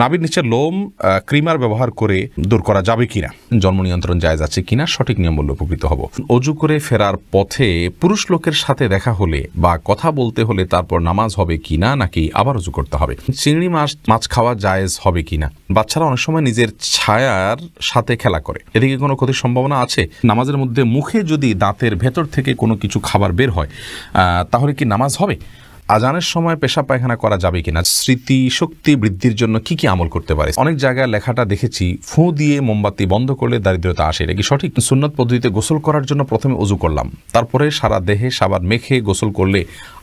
নাভির নিচে লোম ক্রিমার ব্যবহার করে দূর করা যাবে কিনা? জন্ম নিয়ন্ত্রণ জায়জ আছে কিনা? সঠিক নিয়ম বলে উপকৃত হব। অজু করে ফেরার পথে পুরুষ লোকের সাথে দেখা হলে বা কথা বলতে হলে তারপর নামাজ হবে কিনা নাকি আবার অজু করতে হবে? চিংড়ি মাছ মাছ খাওয়া জায়েজ হবে কিনা? বাচ্চারা অনেক সময় নিজের ছায়ার সাথে খেলা করে। এদিকে কোনো ক্ষতির সম্ভাবনা আছে? নামাজের মধ্যে মুখে যদি দাঁতের ভেতর থেকে কোনো কিছু খাবার বের হয় তাহলে কি নামাজ হবে? আজানের সময় পেশা পায়খানা করা যাবে কিনা, স্মৃতি শক্তি বৃদ্ধির জন্য কি কি আমল করতে পারে? অনেক জায়গায় লেখাটা দেখেছি, ফু দিয়ে মোমবাতি বন্ধ করলে দারিদ্রতা আসে। এটা কি সঠিক? সুন্নত পদ্ধতিতে গোসল করার জন্য প্রথমে উজু করলাম। তারপরে সারা দেহে সাবান মেখে গোসল করলে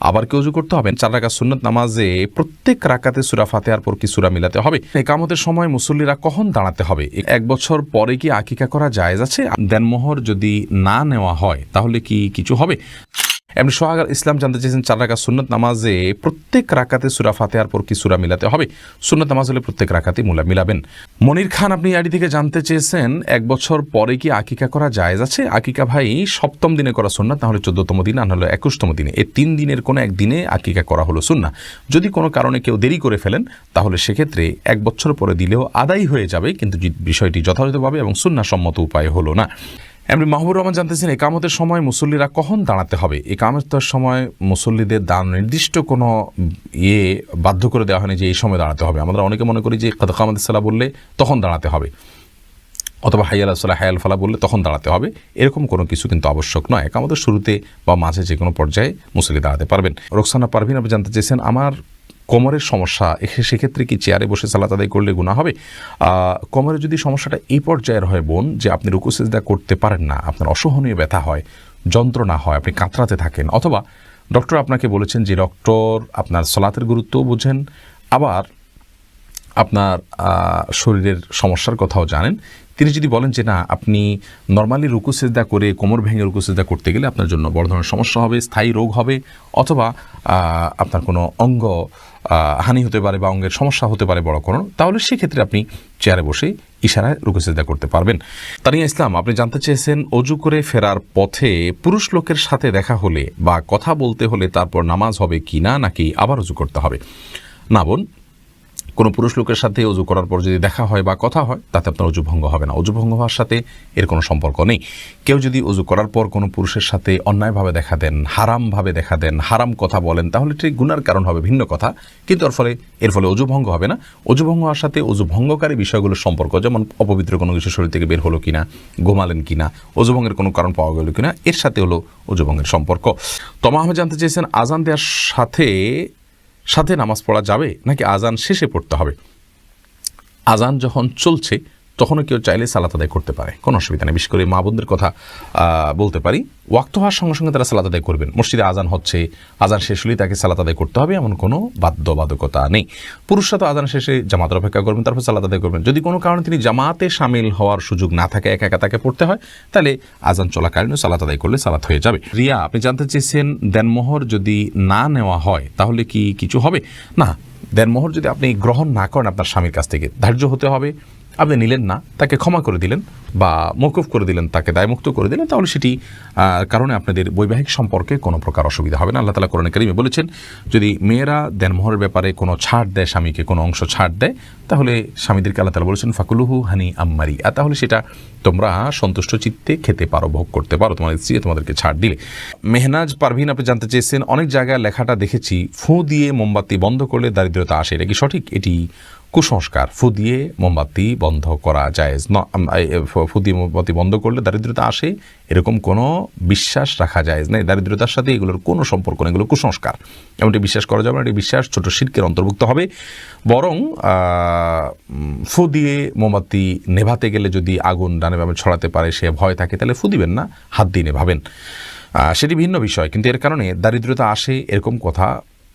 আবার কি উজু করতে হবে? চার রাখা সুন্নত নামাজে প্রত্যেক রাকাতে সুরা ফাতেহার পর কি সুরা মিলাতে হবে? একামতের সময় মুসল্লিরা কখন দাঁড়াতে হবে? এক বছর পরে কি আকিকা করা জায়েজ আছে? দেনমোহর যদি না নেওয়া হয়, তাহলে কি কিছু হবে? এমনি সোহাগ ইসলাম জানতে চেয়েছেন চার রাখা সুন্নত নামাজে প্রত্যেক রাকাতে সুরা ফাতেহার পর কি সুরা মিলাতে হবে? সুন্নত নামাজ হলে প্রত্যেক রাকাতে মুলা মিলাবেন। মনির খান, আপনি আইডি থেকে জানতে চেয়েছেন, এক বছর পরে কি আকিকা করা জায়েজ আছে? আকিকা ভাই, সপ্তম দিনে করা সুন্নাত তাহলে চোদ্দতম দিন আর হলো একুশতম দিনে। এই তিন দিনের কোনো একদিনে আকিকা করা হলো সুন্না যদি কোনো কারণে কেউ দেরি করে ফেলেন, তাহলে সেক্ষেত্রে এক বছর পরে দিলেও আদায় হয়ে যাবে, কিন্তু বিষয়টি যথাযথভাবে এবং সুন্নাসম্মত উপায় হলো না। এমনি মাহবুর রহমান জানতেছেন, একামতের সময় মুসল্লিরা কখন দাঁড়াতে হবে? একামতের সময় মুসল্লিদের দান নির্দিষ্ট কোনো ইয়ে বাধ্য করে দেওয়া হয়নি যে এই সময় দাঁড়াতে হবে। আমরা অনেকে মনে করি যে কামত সাল্লাহ বললে তখন দাঁড়াতে হবে। অথবা হাইয়াল সাল্লাহ হায়াল ফালা বললে তখন দাঁড়াতে হবে। এরকম কোনো কিছু কিন্তু আবশ্যক নয়। একামতের শুরুতে বা মাঝে যে কোনো পর্যায়ে মুসল্লি দাঁড়াতে পারবেন। রোকসানা পারভিন আপনি জানতে চেয়েছেন, আমার কোমরের সমস্যা সেক্ষেত্রে কি চেয়ারে বসে সালাত আদায় করলে গুণা হবে? আহ, কোমরের যদি সমস্যাটা এই পর্যায়ের হয় বোন যে আপনি রুকু সেজদা করতে পারেন না আপনার অসহনীয় ব্যথা হয় যন্ত্রণা হয় আপনি কাতরাতে থাকেন অথবা ডক্টর আপনাকে বলেছেন যে ডক্টর আপনার সলাতের গুরুত্বও বোঝেন আবার আপনার শরীরের সমস্যার কথাও জানেন। তিনি যদি বলেন যে না আপনি নর্মালি রুকু সেজদা করে কোমর ভেঙে রুকু সেজদা করতে গেলে আপনার জন্য বড় ধরনের সমস্যা হবে স্থায়ী রোগ হবে অথবা আপনার কোনো অঙ্গ হানি হতে পারে বা অঙ্গের সমস্যা হতে পারে বড় কোনো তাহলে সেক্ষেত্রে আপনি চেয়ারে বসে ইশারায় রুকু সেজদা করতে পারবেন। তানিয়া ইসলাম, আপনি জানতে চেয়েছেন অজু করে ফেরার পথে পুরুষ লোকের সাথে দেখা হলে বা কথা বলতে হলে তারপর নামাজ হবে কি না নাকি আবার অজু করতে হবে? না বোন কোনো পুরুষ লোকের সাথে অজু করার পর যদি দেখা হয় বা কথা হয়, তাতে আপনার অজু ভঙ্গ হবে না। অজু ভঙ্গ হওয়ার সাথে এর কোনো সম্পর্ক নেই। কেউ যদি অজু করার পর কোনো পুরুষের সাথে অন্যায়ভাবে দেখা দেন, হারামভাবে দেখা দেন, হারাম কথা বলেন, তাহলে ঠিক গুনার কারণ হবে ভিন্ন কথা। কিন্তু এর ফলে এর ফলে অজু ভঙ্গ হবে না। অজু ভঙ্গ হওয়ার সাথে অজু ভঙ্গকারী বিষয়গুলোর সম্পর্ক, যেমন অপবিত্র কোনো কিছু শরীর থেকে বের হলো কিনা, ঘুমালেন কিনা অজু ভঙ্গের কোনো কারণ পাওয়া গেল কিনা, এর সাথে হলো অজু ভঙ্গের সম্পর্ক। তমা আহমেদ জানতে চেয়েছেন, আজান দেওয়ার সাথে সাথে নামাজ পড়া যাবে নাকি আজান শেষে পড়তে হবে? আজান যখন চলছে তখনও কেউ চাইলে সালাত আদায় করতে পারে। কোনো অসুবিধা নেই। বিশেষ করে মা বোনদের কথা বলতে পারি। ওয়াক্ত হওয়ার সঙ্গে সঙ্গে তারা সালাত আদায় করবেন। মসজিদে আজান হচ্ছে, আজান শেষ হলেই তাকে সালাত আদায় করতে হবে, এমন কোনো বাধ্যবাধকতা নেই। পুরুষরা তো আজান শেষে জামাতের অপেক্ষা করবেন, তারপর সালাত আদায় করবেন। যদি কোনো কারণে তিনি জামাতে সামিল হওয়ার সুযোগ না থাকে, একা একা তাকে পড়তে হয়, তাহলে আজান চলাকালীন সালাত আদায় করলে সালাত হয়ে যাবে। রিয়া, আপনি জানতে চেয়েছেন দেনমোহর যদি না নেওয়া হয়, তাহলে কি কিছু হবে? না, দেনমোহর যদি আপনি গ্রহণ না করেন আপনার স্বামীর কাছ থেকে, ধার্য হতে হবে। আপনি নিলেন না, তাকে ক্ষমা করে দিলেন বা মকুফ করে দিলেন, তাকে দায়মুক্ত করে দিলেন, তাহলে সেটি কারণে আপনাদের বৈবাহিক সম্পর্কে কোনো প্রকার অসুবিধা হবে না। আল্লাহ তালা কোরআন করিমে বলেছেন, যদি মেয়েরা দেনমোহরের ব্যাপারে কোনো ছাড় দেয় স্বামীকে, কোনো অংশ ছাড় দেয়, তাহলে স্বামীদেরকে আল্লাহ তালা বলেছেন, ফাকুলুহু হানি আম্মারি। আর তাহলে সেটা তোমরা সন্তুষ্ট চিত্তে খেতে পারো, ভোগ করতে পারো তোমাদের স্ত্রী তোমাদেরকে ছাড় দিলে। মেহনাজ পারভিন, আপনি জানতে চেয়েছেন, অনেক জায়গায় লেখাটা দেখেছি, ফু দিয়ে মোমবাতি বন্ধ করলে দারিদ্রতা আসে। এটা কি সঠিক? এটি কুসংস্কার ফু দিয়ে মোমবাতি বন্ধ করা যায় ফু দিয়ে মোমবাতি বন্ধ করলে দারিদ্রতা আসে, এরকম কোনো বিশ্বাস রাখা যায় না দারিদ্রতার সাথে এগুলোর কোনো সম্পর্ক নেই, এগুলো কুসংস্কার। এমনটি বিশ্বাস করা যাবে না, এটি বিশ্বাস ছোট শিল্পের অন্তর্ভুক্ত হবে। বরং ফু দিয়ে মোমবাতি নেভাতে গেলে যদি আগুন ডানে ছড়াতে পারে, সে ভয় থাকে, তাহলে ফু দিবেন না, হাত দিয়ে নেভাবেন। সেটি ভিন্ন বিষয়, কিন্তু এর কারণে দারিদ্রতা আসে, এরকম কথা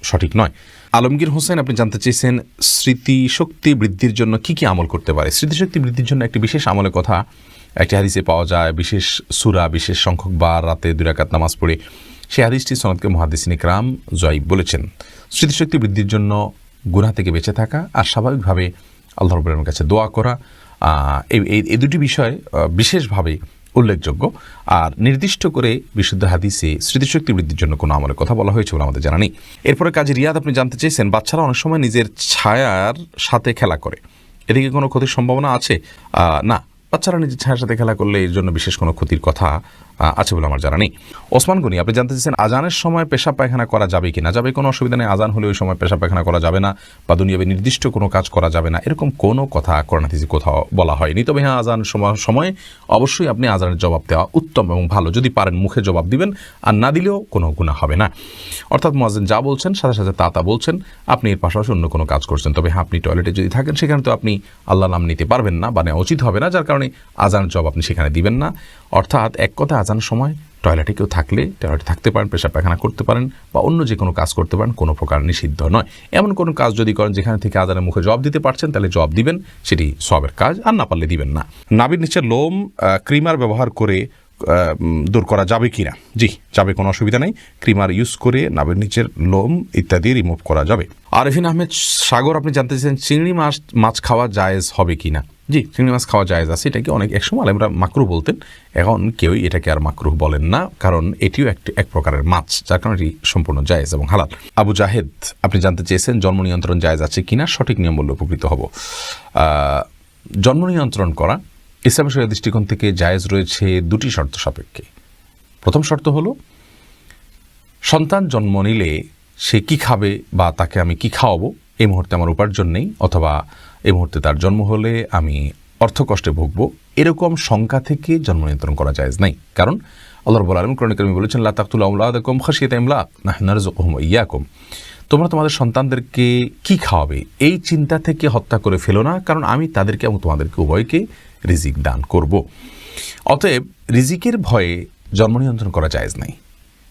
সঠিক নয়। আলমগীর হোসেন, আপনি জানতে চেয়েছেন স্মৃতিশক্তি বৃদ্ধির জন্য কি কি আমল করতে পারে? স্মৃতিশক্তি বৃদ্ধির জন্য একটি বিশেষ আমলের কথা একটি হাদিসে পাওয়া যায়, বিশেষ সুরা, বিশেষ সংখ্যক বার, রাতে দুরাকাত নামাজ পড়ে। সেই হাদিসটি সনদকে মহাদিসিন ইকরাম জয়ীব বলেছেন। স্মৃতিশক্তি বৃদ্ধির জন্য গুনাহ থেকে বেঁচে থাকা আর স্বাভাবিকভাবে আল্লাহ রবের কাছে দোয়া করা এই- এই দুটি বিষয় বিশেষভাবে উল্লেখযোগ্য। আর নির্দিষ্ট করে বিশুদ্ধ হাদিসে স্মৃতিশক্তি বৃদ্ধির জন্য কোনো আমলের কথা বলা হয়েছে বলে আমাদের জানা নেই। এরপরে কাজী রিয়াদ, আপনি জানতে চেয়েছেন, বাচ্চারা অনেক সময় নিজের ছায়ার সাথে খেলা করে। এদিকে কোনো ক্ষতির সম্ভাবনা আছে? না, বাচ্চারা নিজের ছায়ার সাথে খেলা করলে এর জন্য বিশেষ কোনো ক্ষতির কথা আছে বলে আমার জানা নেই। ওসমান গনি, আপনি জানতে চাইছেন আজানের সময় পেশাব পায়খানা করা যাবে কি না? যাবে কোনো অসুবিধা নেই, আজান হলে ওই সময় পেশাব পায়খানা করা যাবে না বা দুনিয়াবে নির্দিষ্ট কোনো কাজ করা যাবে না। এরকম কোনো কথা করোনাথিসি কোথাও বলা হয়নি। তবে হ্যাঁ আজান সময় অবশ্যই আপনি আজানের জবাব দেওয়া উত্তম এবং ভালো। যদি পারেন মুখে জবাব দিবেন, আর না দিলেও কোনো গুণা হবে না। অর্থাৎ মোয়াজেন যা বলছেন, সাথে সাথে তা তা বলছেন, আপনি এর পাশাপাশি অন্য কোনো কাজ করছেন। তবে হ্যাঁ আপনি টয়লেটে যদি থাকেন, সেখানে তো আপনি আল্লাহ নাম নিতে পারবেন না বা নেওয়া উচিত হবে না। যার কারণে আজানের জবাব আপনি সেখানে দিবেন না। অর্থাৎ এক কথা আজানের সময় টয়লেটে কেউ থাকলে টয়লেটে থাকতে পারেন পেশা পায়খানা করতে পারেন বা অন্য যে কোনো কাজ করতে পারেন, কোনো প্রকার নিষিদ্ধ নয়। এমন কোনো কাজ যদি করেন যেখানে থেকে আজানের মুখে জব দিতে পারছেন, তাহলে জব দিবেন, সেটি সবের কাজ, আর না পারলে দিবেন না। নাবির নিচে লোম ক্রিমার ব্যবহার করে দূর করা যাবে কি না জি, যাবে, কোনো অসুবিধা নেই। ক্রিমার ইউজ করে নাবের নিচের লোম ইত্যাদি রিমুভ করা যাবে। আরেফিন আহমেদ, সাগর, আপনি জানতে চাইছেন চিংড়ি মাছ মাছ খাওয়া জায়েজ হবে কি না জি, চিংড়ি মাছ খাওয়া জায়েজ আছে এটাকে অনেক একসময় আলেমরা মাকরু বলতেন। এখন কেউই এটাকে আর মাকরু বলেন না, কারণ এটিও একটি, এক প্রকারের মাছ, যার কারণে এটি সম্পূর্ণ জায়েজ এবং হালাল। আবু জাহেদ, আপনি জানতে চেয়েছেন জন্ম নিয়ন্ত্রণ জায়েজ আছে কিনা? সঠিক নিয়ম বললে উপকৃত হব। জন্ম নিয়ন্ত্রণ করা, ইসলাম শরিয়া দৃষ্টিকোণ থেকে জায়েজ রয়েছে দুটি শর্ত সাপেক্ষে। প্রথম শর্ত হলো, সন্তান জন্ম নিলে সে কি খাবে বা তাকে আমি কি খাওয়াবো? এই মুহূর্তে আমার উপার্জন নেই, অথবা এই মুহূর্তে তার জন্ম হলে আমি অর্থকষ্টে ভুগব, এরকম শঙ্কা থেকে জন্ম নিয়ন্ত্রণ করা যায় নাই। কারণ আল্লাহ রব্বুল আলম ক্রণিকর্মী বলেছেন, লা তাকতুল আউলাদাকুম খাসিয়াত ইমলাক নাহনু নারযুকুহুম ওয়া ইয়াকুম। তোমরা তোমাদের সন্তানদেরকে কি খাওয়াবে? এই চিন্তা থেকে হত্যা করে ফেলো না, কারণ আমি তাদেরকে এবং তোমাদেরকে উভয়কে রিজিক দান করব। অতএব রিজিকের ভয়ে জন্ম নিয়ন্ত্রণ করা জায়েজ নাই।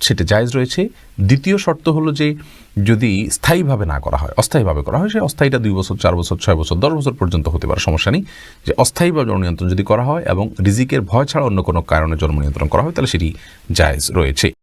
সেটা জায়জ রয়েছে। দ্বিতীয় শর্ত হলো যে যদি স্থায়ীভাবে না করা হয়, অস্থায়ীভাবে করা হয়, সে অস্থায়ীটা দুই বছর, চার বছর, ছয় বছর, দশ বছর পর্যন্ত হতে পারে, সমস্যা নেই। যে অস্থায়ীভাবে জন্ম নিয়ন্ত্রণ যদি করা হয় এবং রিজিকের ভয় ছাড়া অন্য কোনো কারণে জন্ম নিয়ন্ত্রণ করা হয়, তাহলে সেটি জায়জ রয়েছে।